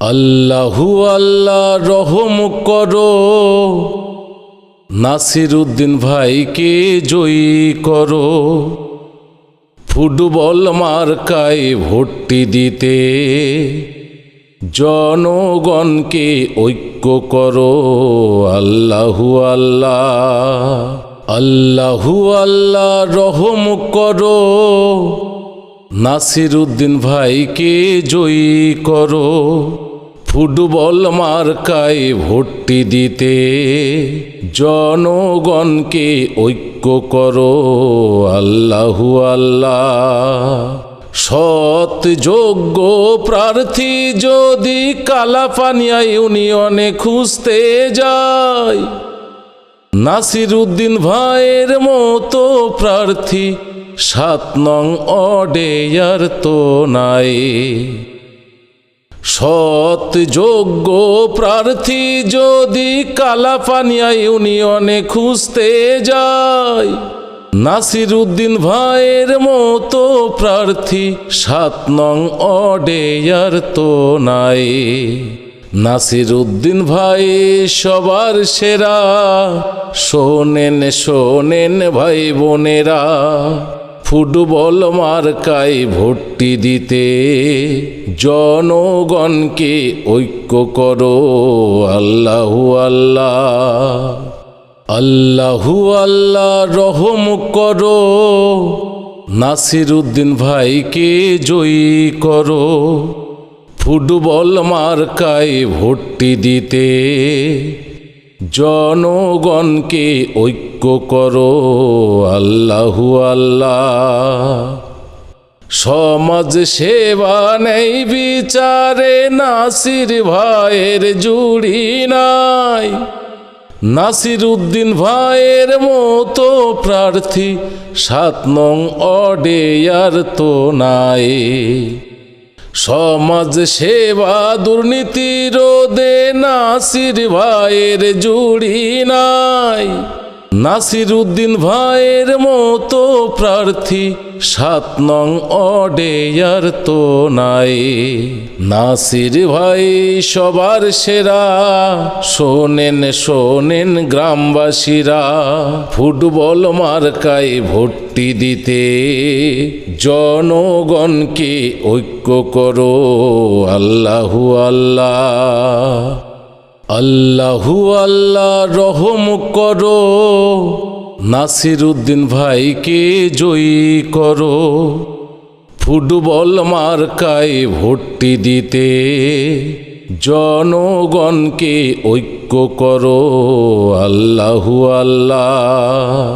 আল্লাহু আল্লাহ রহম করো। নাসির উদ্দিন ভাইকে জয়ী করো। ফুটবল মার্কায় ভর্তি দিতে জনগণকে ঐক্য করো। আল্লাহু আল্লাহ আল্লাহু আল্লাহ রহম করো। নাসির উদ্দিন ভাইকে জয়ী করো। ফুটবল মার্কায় ভর্তি দিতে জনগণকে ঐক্য করো, আল্লাহু আল্লাহ। সৎ, যোগ্য প্রার্থী যদি কালাপানিয়া ইউনিয়নে খুঁজতে যায় নাসির উদ্দিন ভাইয়ের মতো প্রার্থী সাত নং অডেয়ার তো নাই। সৎ যোগ্য প্রার্থী যদি কালাপানিয়া ইউনিয়নে খুঁজতে যায় নাসির উদ্দিন ভাইয়ের মতো প্রার্থী সাত নং অডেয়ার তো নাই। নাসির উদ্দিন ভাই সবার সেরা, শোনেন শোনেন ভাই বোনেরা। ফুটবল মার্কায় ভর্তি দিতে জনগণকে ঐক্য করো, আল্লাহু আল্লাহ। আল্লাহু আল্লাহ রহম করো নাসির উদ্দিন ভাইকে জয়ী করো। ফুটবল মার্কায় ভর্তি দিতে জনগণকে ঐক্য করো, আল্লাহু আল্লাহ। সমাজ সেবা নেই, বিচারে নাসির ভাইয়ের জুড়ি নাই। নাসির উদ্দিন ভাইয়ের মতো প্রার্থী, সাত নং অডেয়ার তো নাই। সমাজ সেবা দুর্নীতি রোদে নাসির ভাইয়ের জুড়ি নাই। নাসির উদ্দিন ভাইয়ের মতো প্রার্থী সাত নং অডেয়ার তো নাই। নাসির ভাই সবার সেরা, শোনেন শোনেন গ্রামবাসীরা, ফুটবল মার্কায় ভর্তি দিতে। জনগণকে ঐক্য করো, আল্লাহু আল্লাহ। আল্লাহু আল্লাহ রহম করো। নাসির উদ্দিন ভাইকে জয়ী করো। ফুটবল মার্কায় ভর্তি দিতে জনগণকে ঐক্য করো। আল্লাহু আল্লাহ